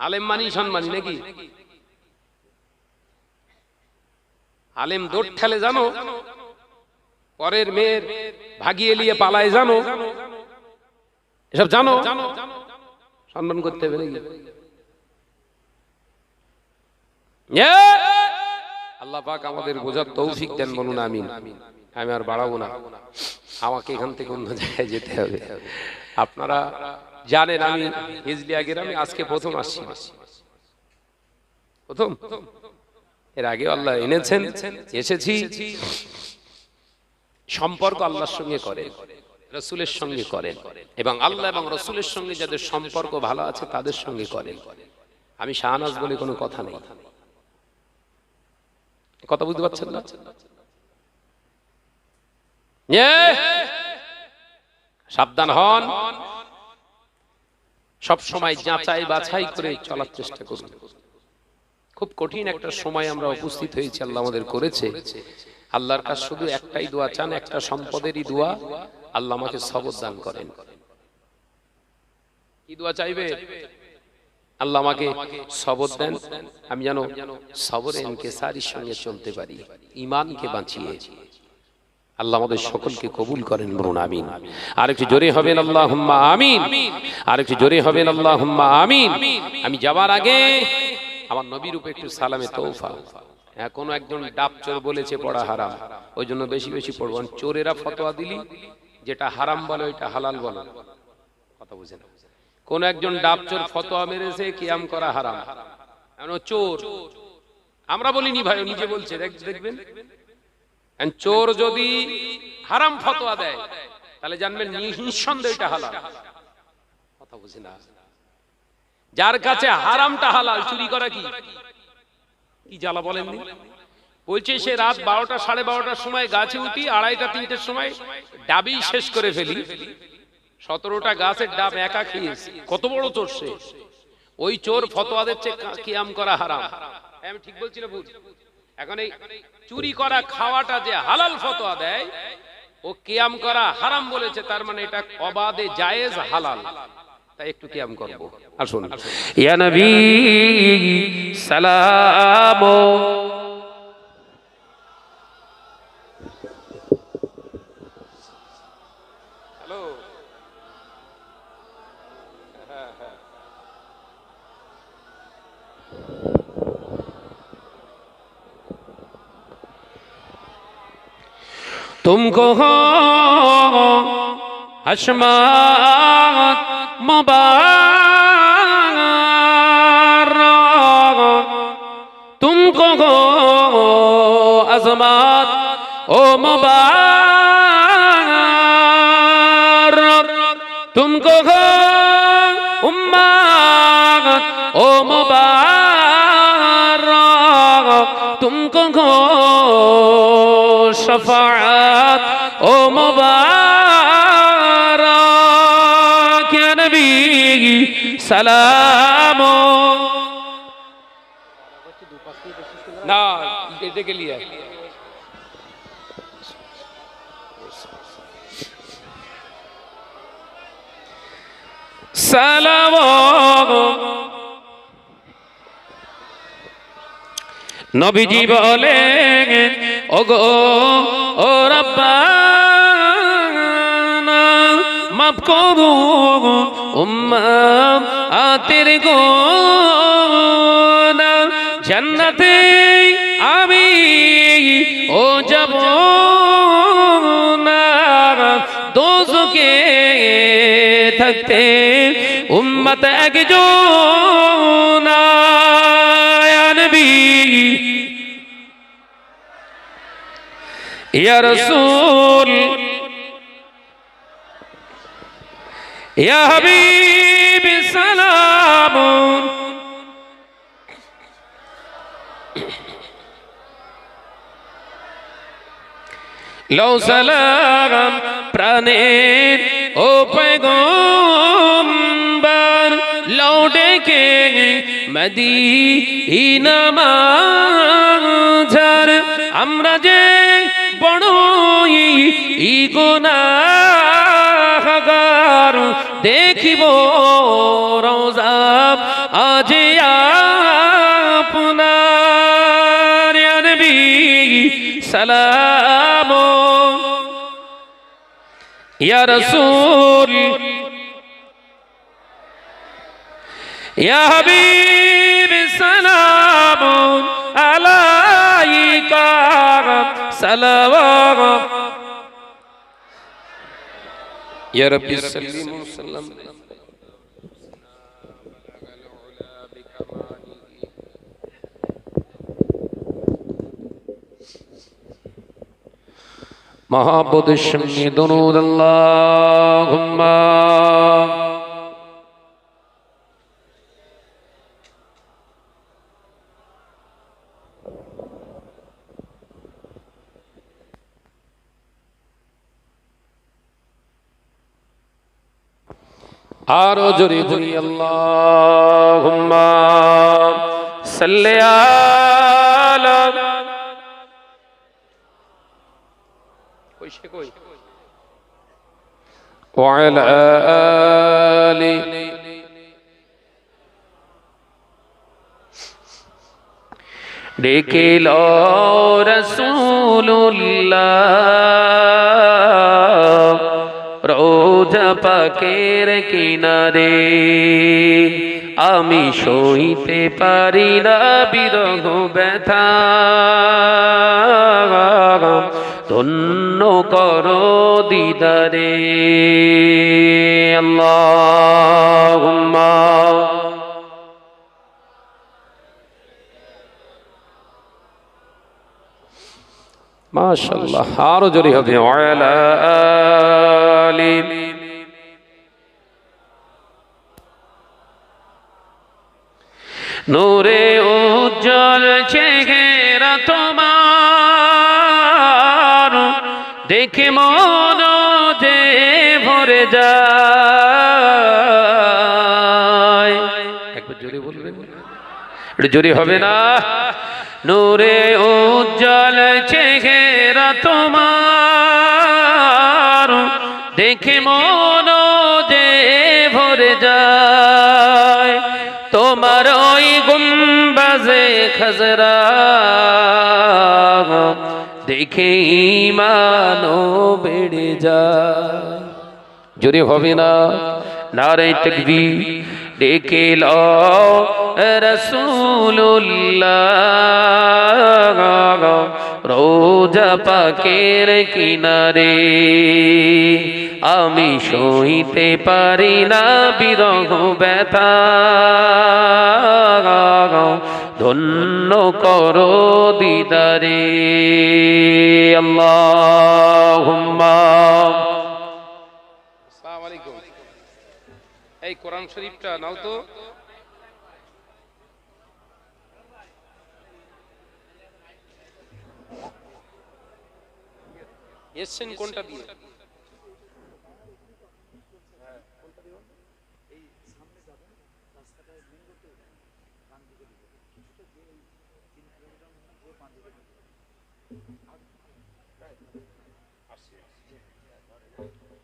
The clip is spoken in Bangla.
আলেম মানি সম্মানী নাকি? আলেম দোট ঠেলে জানো, পরের মেয়ের ভাগিয়ে নিয়ে পালায় জানো, এসব জানো? সম্মান করতে হবে নাকি! আল্লাহ পাক আমাদের বোঝার তৌফিক দেন বলুন, আমিন। আমি আর বাড়াবো না। আমাকে এখান থেকে অন্য জায়গায় যেতে হবে। আপনারা জানেন আমি হিজলিয়া গ্রামে আজকে প্রথম আসছি। প্রথম? এর আগে আল্লাহ এনেছেন, এসেছি। সম্পর্ক আল্লাহর সঙ্গে করে, রসুলের সঙ্গে করেন এবং আল্লাহ এবং রসুলের সঙ্গে যাদের সম্পর্ক ভালো আছে তাদের সঙ্গে করেন আমি শাহনাজ বলে কোনো কথা নেই। কথা বুঝতে পারছেন না! সাবধান হন। সব সময় যাচাই বাছাই করে চলার চেষ্টা করুন। খুব কঠিন একটা সময় আমরা উপস্থিত হয়েছি আল্লাহ আমাদের করেছে। আল্লাহর কাছে শুধু একটাই দোয়া চান একটা সম্পদেরই দোয়া আল্লাহ আমাকে সবর দান করেন। কি দোয়া চাইবে? আল্লাহ আমাকে সবর দেন আমি যেন সবরে সারির সঙ্গে চলতে পারি ইমানকে বাঁচিয়ে। আল্লাহ আমাদের সকলকে কবুল করেন বলুন, আমিন। আর একটু জোরে হবেন আল্লাহ হুম্মা আমিন। আর একটু জোরে হবেন আল্লাহ হুম্মা আমিন। আমি যাবার আগে আমার নবীর উপরে একটু সালামে তৌফা হ্যাঁ কোনো একজন ডাব চোর বলেছে পড়া হারাম। ওই জন্য বেশি বেশি পড়ব। চোরেরা ফতোয়া দিলি, যেটা হারাম বলে ওইটা হালাল বলে। কথা বুঝে না কোন একজন ডাব চোর ফতোয়া মেরেছে, কিয়াম করা হারাম। চোর। আমরা বলিনি ভাই নিজে বলছে। দেখবেন? চোর যদি হারাম ফতোয়া দেয়, তাহলে জানবেন নিঃসন্দেহ এটা হালাল। কথা বুঝি না? যার কাছে হারামটা হালাল, চুরি করা কি? কি জ্বালা বলেননি বলছে সে রাত বারোটা, সাড়ে বারোটার সময় গাছে উঠি, আড়াইটা, তিনটের সময় ডাবি শেষ করে ফেলি। সতেরোটা গাছের ডাব একা খেয়েছি। কত বড় চোর সে? ওই চোর ফতোয়া কা- কিয়াম করা হারাম। আমি ঠিক বলছি না এখন এই চুরি করা খাওয়াটা যে হালাল ফতোয়া দেয়, ও কিয়াম করা হারাম বলেছে, তার মানে এটা অবাধে জায়েজ হালাল। তাই একটু কিয়াম করব। আসুন ইয়া সালাম। तुमको हो हशमत मुबारक तुमको हो अजमत ओ मुबारक तुमको हो उम्मत ओ मुबारक तुमको हो সালাম। না এতে সালাম। নবীজি বলে ওগো ও রব্বানা মাফ করো জান্নাতে আমি ও যাব না দোজকে থাকতে উম্মত একজন ইয়া রাসূল। ইয়া হাবিব সালাম লও সালাম প্রাণের ও পেগম্বর লও ডেকে মদিনা মাঝার আমরা যে বড়ই ই গুনাহগার দেখিব রোজা আজ আপনার ইয়া নবী সালাম ইয়া রসুল। ইয়া হাবিব সালাম আলাইকা সালাওয়াত। ইয়া রাব্বি সাল্লিম সাল্লাম মহাব্বতের সঙ্গে দনুদ আল্লাহুম্মা আরও জোরে বলি আল্লাহুম্মা সাল্লি আলা কই সে কই وعلى آل ডেকেল রসুল্লাহ রোজা পাকের কিনারে আমি সইতে পারি না বিরহ ব্যথা ধন্য করো দিদারে। আল্লাহ মাশাল্লাহ আরও জোরে হবে। ওয়ালা আলি। নূরে দেখে মন যে ভরে যায়। জোরে জোরে হবে না? নূরে উজ্জ্বল চেহেরা তোমার। দেখে মন যে ভরে যায়। তোমার ওই গুম্বাজে খজরা দেখে ইমানো বেড়ে যায়। জোরে হবে না? নারে তকবি ডেকে ল রসুল্লাহ রোজা পাকের কিনারে। আমি সইতে পারি না বিরহ ব্যথা। ধন্য করো দিদারে। আল্লাহ আসসালামু আলাইকুম এই কোরআন শরীফটা নাও তো। এসছেন কোনটা দিয়ে? Así es.